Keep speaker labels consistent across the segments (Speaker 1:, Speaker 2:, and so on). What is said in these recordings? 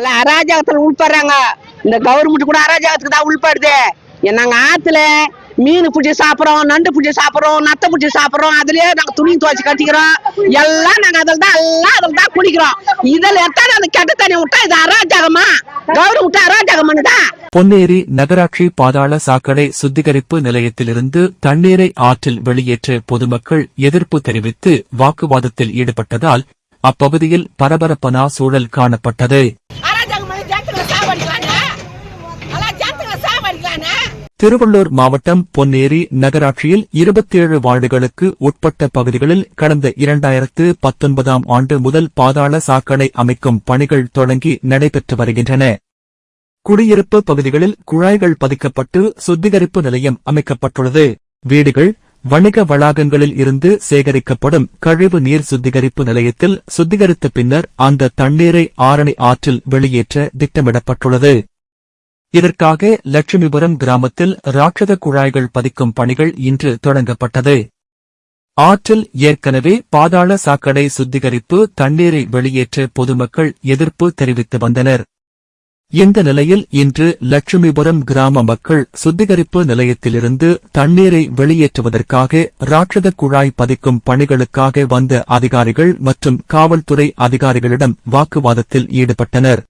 Speaker 1: எல்லாம் அராஜகத்துல உள்படுறாங்க. இந்த கவர்மெண்ட் கூட அராஜகத்துக்கு தான் உள்படுது. நாங்க ஆத்துல மீன் பிடிச்சி சாப்பிடுறோம் நண்டு பிடிச்சி சாப்பிடுறோம் நத்தை பிடிச்சி சாப்பிடுறோம் அதுலயே நாங்க துணி துவைச்சி கட்டிக்கிறோம். எல்லாம் நாங்க அதில் தான் எல்லாம் அதில் தான் குடிக்கிறோம். இதில் எத்தான அந்த கெட்ட தண்ணி விட்டா இது அராஜகமா? கவர்மெண்ட் அராஜகமானுதா
Speaker 2: பொன்னேரி நகராட்சி பாதாள சாக்கடை சுத்திகரிப்பு நிலையத்திலிருந்து தண்ணீரை ஆற்றில் வெளியேற்ற பொதுமக்கள் எதிர்ப்பு தெரிவித்து வாக்குவாதத்தில் ஈடுபட்டதால் அப்பகுதியில் பரபரப்பான சூழல் காணப்பட்டது. திருவள்ளூர் மாவட்டம் பொன்னேரி நகராட்சியில் இருபத்தேழு வார்டுகளுக்கு உட்பட்ட பகுதிகளில் கடந்த இரண்டாயிரத்து பத்தொன்பதாம் ஆண்டு முதல் பாதாள சாக்கடை அமைக்கும் பணிகள் தொடங்கி நடைபெற்று வருகின்றன. குடியிருப்பு பகுதிகளில் குழாய்கள் பதிக்கப்பட்டு சுத்திகரிப்பு நிலையம் அமைக்கப்பட்டுள்ளது. வீடுகள் வணிக வளாகங்களில் இருந்து சேகரிக்கப்படும் கழிவு நீர் சுத்திகரிப்பு நிலையத்தில் சுத்திகரித்த பின்னர் அந்த தண்ணீரை ஆரணி ஆற்றில் வெளியேற்ற திட்டமிடப்பட்டுள்ளது. இதற்காக லட்சுமிபுரம் கிராமத்தில் ராட்சத குழாய்கள் பதிக்கும் பணிகள் இன்று தொடங்கப்பட்டது. ஆற்றில் ஏற்கனவே பாதாள சாக்கடை சுத்திகரிப்பு தண்ணீரை வெளியேற்ற பொதுமக்கள் எதிர்ப்பு தெரிவித்து வந்தனர். இந்த நிலையில் இன்று லட்சுமிபுரம் கிராம மக்கள் சுத்திகரிப்பு நிலையத்திலிருந்து தண்ணீரை வெளியேற்றுவதற்காக ராட்சத குழாய் பதிக்கும் பணிகளுக்காக வந்த அதிகாரிகள் மற்றும் காவல்துறை அதிகாரிகளிடம் வாக்குவாதத்தில் ஈடுபட்டனர்.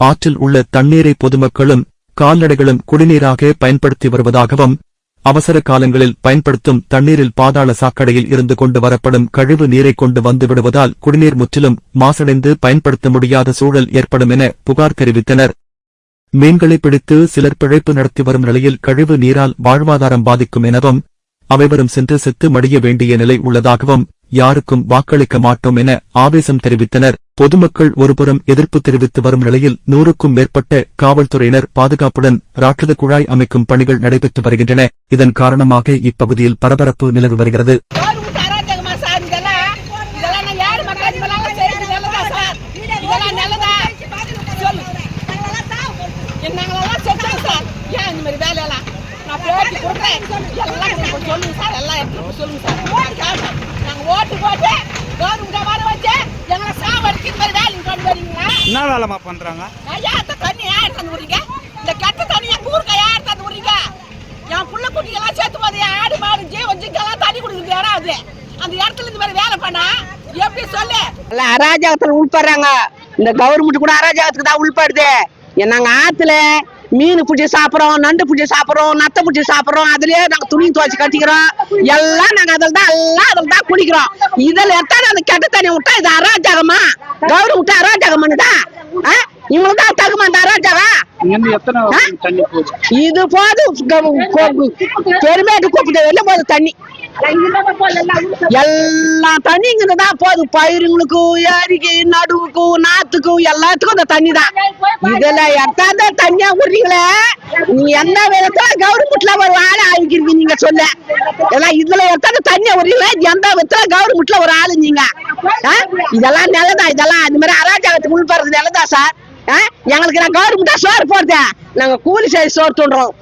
Speaker 2: ஆற்றில் உள்ள தண்ணீரை பொதுமக்களும் கால்நடைகளும் குடிநீராக பயன்படுத்தி வருவதாகவும் அவசர காலங்களில் பயன்படுத்தும் தண்ணீரில் பாதாள சாக்கடையில் இருந்து கொண்டு வரப்படும் கழிவு நீரை கொண்டு வந்து விடுவதால் குடிநீர் முற்றிலும் மாசடைந்து பயன்படுத்த முடியாத சூழல் ஏற்படும் என புகார் தெரிவித்தனர். மீன்களை பிடித்து சிலர் பிழைப்பு நடத்தி வரும் நிலையில் கழிவு நீரால் வாழ்வாதாரம் பாதிக்கும் எனவும் அவைவரும் சென்று செத்து மடிய வேண்டிய நிலை உள்ளதாகவும் யாருக்கும் வாக்களிக்க மாட்டோம் என ஆவேசம் தெரிவித்தனர் பொதுமக்கள் ஒருபுறம் எதிர்ப்பு தெரிவித்து வரும் நிலையில் நூறுக்கும் மேற்பட்ட காவல்துறையினர் பாதுகாப்புடன் ராட்சத குழாய் அமைக்கும் பணிகள் நடைபெற்று வருகின்றன இதன் காரணமாக இப்பகுதியில் பரபரப்பு நிலவி வருகிறது
Speaker 3: சார் எல்லாம் சொல்லுங்க சார் எல்லாம் சொல்லுங்க சார்
Speaker 4: என்ன வேலைமா பண்றாங்க?
Speaker 3: ஐயா இந்த தண்ணி யார் தந்து விடுறீங்க இந்த கெட்ட தண்ணி என் ஊருக்கு யார் தந்து விடுறீங்க என் புள்ள குட்டிங்கெல்லாம் சேர்த்து போது ஆடு மாடு ஜீவன் ஜிங்கெல்லாம் தண்ணி குடிக்கிறது இடம் அது அந்த இடத்துல இந்த மாதிரி வேலை பண்ணா எப்படி சொல்லு
Speaker 1: எல்லாம் அராஜகத்துல உள்படுறாங்க. இந்த கவர்மெண்ட் கூட அராஜகத்துக்கு தான் உள்படுது. நாங்க ஆத்துல மீன் பிடிச்சி சாப்பிடுறோம் நண்டு பிடிச்சி சாப்பிடுறோம் நத்தை பிடிச்சி சாப்பிடுறோம் அதுலயே நாங்க துணி துவைச்சு கட்டிக்கிறோம். எல்லாம் நாங்க அதில் தான் எல்லாம் அதில் தான் குடிக்கிறோம். இதுல எத்தான அந்த கெட்ட தண்ணி விட்டா இது அராஜகமா? கவர்மெண்ட் அராஜகமானுதா இவங்களுக்கு தான் தகுமா அந்த அராஜகம்? இது போது பெருமேட்டு கூப்பிட்டு வெளில போகுது தண்ணி. எல்லா தண்ணி இங்கதான் போகுது. பயிருங்களுக்கு ஏரிக்கு நடுவுக்கு நாத்துக்கு எல்லாத்துக்கும் இந்த தண்ணி தான். இதுல எத்தாந்த தண்ணியா விடுறீங்களே நீங்க எந்த விதத்துல கவர்மெண்ட்ல ஒரு ஆளு ஆகிக்கிறீங்க நீங்க சொல்ல. எல்லாம் இதுல எத்தாந்த தண்ணியா விடுறீங்களே எந்த விதத்துல கவர்மெண்ட்ல ஒரு ஆளு நீங்க? இதெல்லாம் நல்லதா இதெல்லாம் இந்த மாதிரி அராஜகத்துக்கு உள்படுறது நல்லதா சார்? எங்களுக்கு நான் கவர்மெண்டா சோறு போடுறது நாங்க கூலி செய்து சோறு துண்டுறோம்.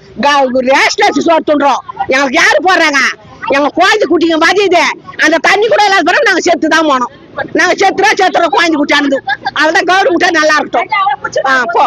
Speaker 1: ரேஷன் சோறு துண்டுறோம். எங்களுக்கு யாரு போடுறாங்க? எங்க குழந்தை குட்டிங்க மதியுது அந்த தண்ணி கூட இல்லாத பிறகு நாங்க செத்து தான் போனோம். நாங்க செத்துறோம் செத்துறோம் குழந்தை குட்டி அதுதான் கவர்மெண்டா நல்லா இருக்கட்டும். ஆ போ.